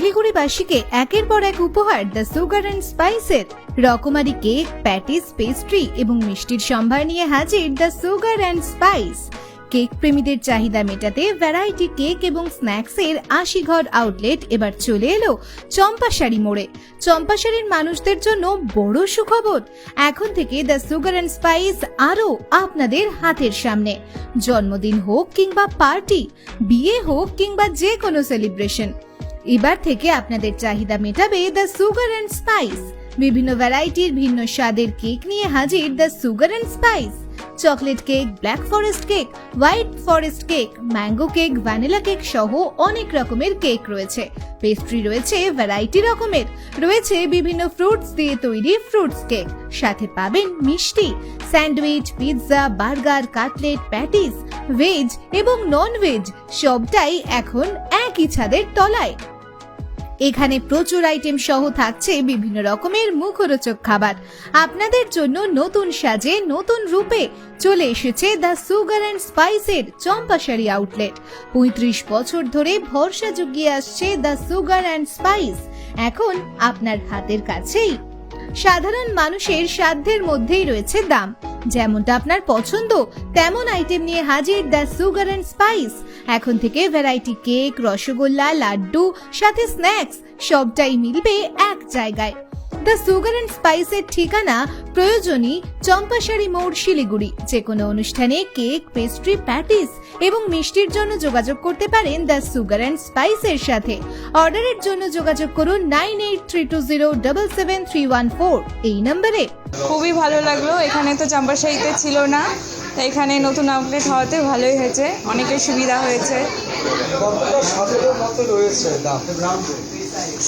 বাংলাবাসীকে একের পর এক উপহার দ্য সুগার অ্যান্ড স্পাইসের রকমারি কেক, প্যাটিস, পেস্ট্রি এবং মিষ্টির সম্ভার নিয়ে হাজির the sugar and spice. Cake প্রেমীদের চাহিদা মেটাতে ভ্যারাইটি কেক এবং স্ন্যাক্সের আশি ঘর আউটলেট এবার চলে এলো চম্পাশাড়ি মোড়ে। চম্পাশাড়ির মানুষদের জন্য বড় সুখবর। এখন থেকে দ্য সুগার অ্যান্ড স্পাইস আরও আপনাদের হাতের সামনে। জন্মদিন হোক কিংবা পার্টি, বিয়ে হোক কিংবা যে কোনো সেলিব্রেশন। এবার থেকে আপনাদের চাহিদা মেটাবে দ্য সুগার অ্যান্ড স্পাইস বিভিন্ন ভ্যারাইটির ভিন্ন স্বাদের কেক নিয়ে হাজির the sugar and spice chocolate cake black forest cake white forest cake mango cake vanilla cake সহ অনেক রকমের কেক রয়েছে। পেস্ট্রি রয়েছে ভ্যারাইটি রকমের। রয়েছে বিভিন্ন ফ্রুটস দিয়ে তৈরি ফ্রুটস কেক সাথে পাবেন মিষ্টি। Sandwich, pizza, burger, cutlet, patties veg এবং নন ভেজ সবটাই এখন একই ছাদের তলায়। এখানে প্রচুর আইটেম সহ থাকছে বিভিন্ন রকমের মুখরোচক খাবার। আপনাদের জন্য নতুন সাজে, নতুন রূপে চলে এসেছে দ্য সুগার অ্যান্ড স্পাইসের চম্পাশাড়ি আউটলেট পঁয়ত্রিশ বছর ধরে ভরসা জুগিয়ে আসছে দ্য সুগার অ্যান্ড স্পাইস এখন আপনার হাতের কাছেই। সাধারণ মানুষের সাধ্যের মধ্যেই রয়েছে দাম। যেমনটা আপনার পছন্দ, তেমন আইটেম নিয়ে হাজির দ্য সুগার অ্যান্ড স্পাইস এখন থেকে ভ্যারাইটি কেক রসগোল্লা, লাড্ডু, সাথে স্ন্যাক্স সবটাই মিলবে এক জায়গায়। দ্য সুগার অ্যান্ড স্পাইসের ঠিকানা প্রয়োজনই চম্পাশাড়ি মোড় শিলিগুড়ি। যে কোনো অনুষ্ঠানে কেক পেস্ট্রি প্যাটিস এবং মিষ্টির জন্য যোগাযোগ করতে পারেন দ্য সুগার অ্যান্ড স্পাইসের সাথে। অর্ডারের জন্য যোগাযোগ করুন nine eight three two zero double seven three one four এই নম্বরে। খুবই ভালো লাগল এখানে তো চাম্পাশাহিতে ছিল না তাই এখানে নতুন আউটলেট হওয়াতে ভালোই হয়েছে অনেকের সুবিধা হয়েছে।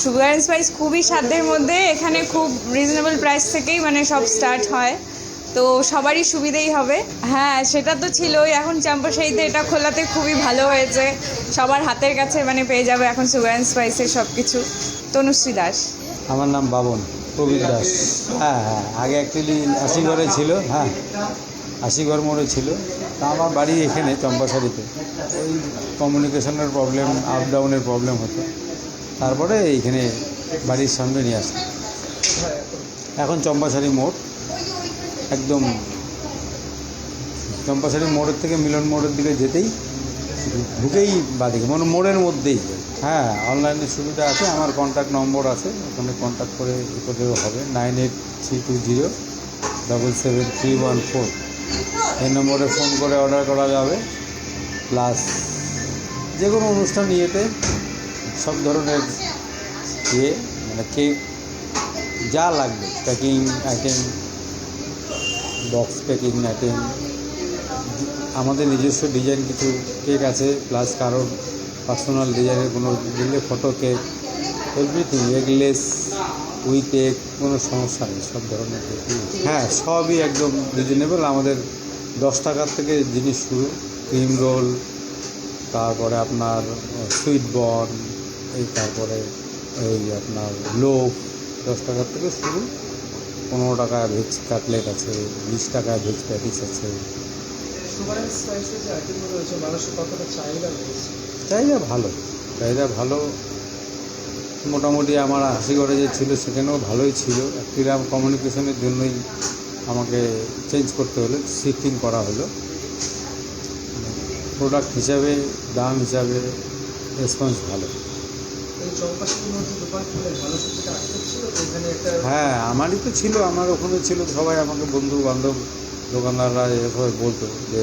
সুগার অ্যান্ড স্পাইস খুবই সাধ্যের মধ্যে, এখানে খুব রিজনেবল প্রাইস থেকেই মানে সব স্টার্ট হয়। তো সবারই সুবিধেই হবে। হ্যাঁ সেটা তো ছিলই, এখন চাম্পাশাহিতে এটা খোলাতে খুবই ভালো হয়েছে। সবার হাতের কাছে মানে পেয়ে যাবে এখন সুগার অ্যান্ড স্পাইসের সব কিছু তনুশ্রী দাস। আমার নাম বাবন, প্রবীর দাস। হ্যাঁ হ্যাঁ আগে অ্যাকচুয়ালি আশিঘরে ছিল হ্যাঁ আশিঘর মোড়ে ছিল। তা আমার বাড়ি এখানে চম্পাশাড়িতে ওই কমিউনিকেশনের প্রবলেম আপ ডাউনের প্রবলেম হতো। তারপরে এইখানে বাড়ির সামনে নিয়ে আসি এখন চম্পাশাড়ি মোড়। একদম চম্পাশাড়ি মোড়ের থেকে মিলন মোড়ের দিকে যেতেই ঢুকেই বাদিকে মানে মোড়ের মধ্যেই। হ্যাঁ অনলাইনে সুবিধা আছে, আমার কন্ট্যাক্ট নম্বর আছে, ওখানে কন্ট্যাক্ট করে ই করলেও হবে nine eight three two zero double seven three one four এই নম্বরে ফোন করে অর্ডার করা যাবে প্লাস যে কোনো অনুষ্ঠান ইয়েতে সব ধরনের ইয়ে মানে কেক যা লাগবে packing item box packing item আমাদের নিজস্ব ডিজাইন কিছু কেক আছে প্লাস কারোর পার্সোনাল ডিজাইনের কোনো দিলে photo cake everything eggless with egg কোনো সমস্যা নেই, সব ধরনের কেক হ্যাঁ সবই একদম রিজনেবল আমাদের দশ টাকার থেকে জিনিস শুরু ক্রিম রোল তারপরে আপনার সুইট বর্ন এই তারপরে এই আপনার লোভ দশ টাকার থেকে শুরু। পনেরো টাকা ভেজ কাটলেট আছে বিশ টাকা ভেজ প্যাটিস আছে। চাহিদা ভালো চাহিদা ভালো। মোটামুটি আমার হাসিগড়ে যে ছিল সেখানেও ভালোই ছিল। আমার কমিউনিকেশনের জন্যই আমাকে চেঞ্জ করতে হলো শিফটিং করা হলো। প্রোডাক্ট হিসাবে দাম হিসাবে রেসপন্স ভালো। হ্যাঁ আমারই তো ছিল আমার ওখানে ছিল সবাই আমাকে বন্ধু বান্ধব দোকানদাররা সবাই বলতো যে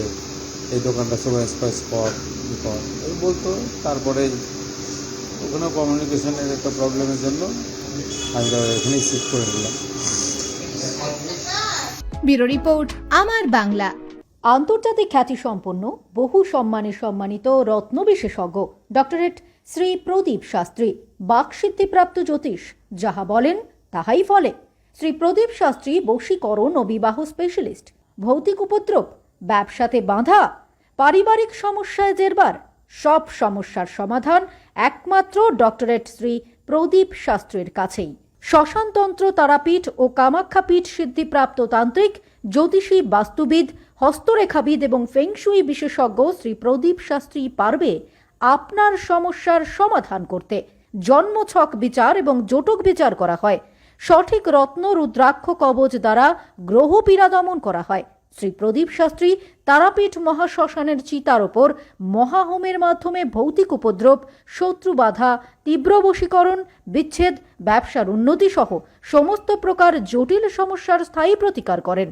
এই দোকানটা সবাই স্পাইস কর ই কর। এই বলতো তারপরে ওখানেও কমিউনিকেশনের একটা প্রবলেমের জন্য আমি তো এখানেই শিফট করে নিলাম ব্যুরো রিপোর্ট আমার বাংলা। আন্তর্জাতিক খ্যাতিসম্পন্ন, বহু সম্মানে সম্মানিত রত্ন বিশেষজ্ঞ ডক্টরেট শ্রী প্রদীপ শাস্ত্রী, বাকসিদ্ধিপ্রাপ্ত জ্যোতিষ, যাহা বলেন, তাহাই ফলে। শ্রী প্রদীপ শাস্ত্রী বশীকরণ ও বিবাহ স্পেশালিস্ট, ভৌতিক উপদ্রব, ব্যবসাতে বাঁধা, পারিবারিক সমস্যায় জেরবার, সব সমস্যার সমাধান একমাত্র ডক্টরেট শ্রী প্রদীপ শাস্ত্রীর কাছেই। শ্মশানতন্ত্র তারাপীঠ ও কামাখ্যাপীঠ সিদ্ধিপ্রাপ্ত তান্ত্রিক, জ্যোতিষী বাস্তুবিদ হস্তরেখাবিদ এবং ফেংশুই বিশেষজ্ঞ শ্রী প্রদীপ শাস্ত্রী পারবে আপনার সমস্যার সমাধান করতে। জন্মছক বিচার এবং জোটক বিচার করা হয়। সঠিক রত্ন, রুদ্রাক্ষ কবচ দ্বারা গ্রহ পীড়া দমন করা হয়। শ্রী প্রদীপ শাস্ত্রী তারাপীঠ মহাশ্মশানের চিতার ওপর মহাহোমের মাধ্যমে ভৌতিক উপদ্রব, শত্রু বাধা, তীব্র বশীকরণ, বিচ্ছেদ, ব্যবসার উন্নতি সহ সমস্ত প্রকার জটিল সমস্যার স্থায়ী প্রতিকার করেন।